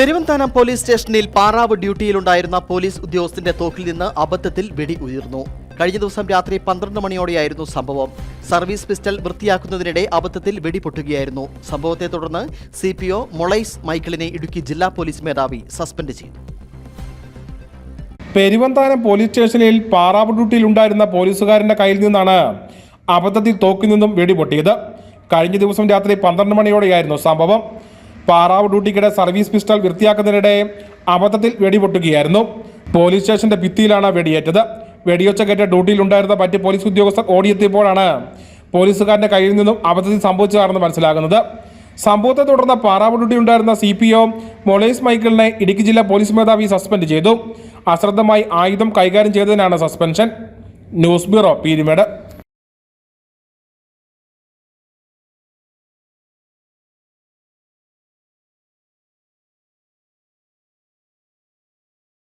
Peruvanthanam police സ്റ്റേഷനിൽ പാറാവ് ഡ്യൂട്ടിയിലുണ്ടായിരുന്ന police ഉദ്യോഗസ്ഥന്റെ തോക്കിൽ നിന്ന് അബദ്ധത്തിൽ വെടി ഉയർന്നു. കഴിഞ്ഞ ദിവസം രാത്രി പന്ത്രണ്ട് മണിയോടെയായിരുന്നു സംഭവം. സർവീസ് പിസ്റ്റൽ വൃത്തിയാക്കുന്നതിനിടെ അബദ്ധത്തിൽ വെടിപൊട്ടുകയായിരുന്നു സംഭവത്തെ തുടർന്ന് സി പി ഒ മൊളൈസ് മൈക്കിളിനെ ഇടുക്കി ജില്ലാ പോലീസ് മേധാവി സസ്പെൻഡ് ചെയ്തു. പെരുവന്താനം പോലീസ് സ്റ്റേഷനിൽ പാറാവ് ഡ്യൂട്ടിയിലുണ്ടായിരുന്ന പോലീസുകാരന്റെ കയ്യിൽ നിന്നാണ് അബദ്ധത്തിൽ തോക്കിൽ നിന്നും വെടിപൊട്ടിയത് കഴിഞ്ഞ ദിവസം രാത്രി പന്ത്രണ്ട് മണിയോടെയായിരുന്നു സംഭവം. പാറാവ് ഡ്യൂട്ടിക്കിടെ സർവീസ് പിസ്റ്റൾ വൃത്തിയാക്കുന്നതിനിടെ അബദ്ധത്തിൽ വെടിപൊട്ടുകയായിരുന്നു. പോലീസ് സ്റ്റേഷന്റെ ഭിത്തിയിലാണ് വെടിയേറ്റത്. വെടിയൊച്ച കേട്ട ഡ്യൂട്ടിയിലുണ്ടായിരുന്ന മറ്റ് പോലീസ് ഉദ്യോഗസ്ഥർ ഓടിയെത്തിയപ്പോഴാണ് പോലീസുകാരന്റെ കയ്യിൽ നിന്നും അബദ്ധത്തിൽ സംഭവിച്ചതാണെന്ന് മനസ്സിലാകുന്നത്. സംഭവത്തെ തുടർന്ന് പാറാവ് ഡ്യൂട്ടി ഉണ്ടായിരുന്ന സി പി ഒ മൊളേസ് മൈക്കിളിനെ ഇടുക്കി ജില്ലാ പോലീസ് മേധാവി സസ്പെൻഡ് ചെയ്തു. അശ്രദ്ധമായി ആയുധം കൈകാര്യം ചെയ്തതിനാണ് സസ്പെൻഷൻ. News bureau Peermade.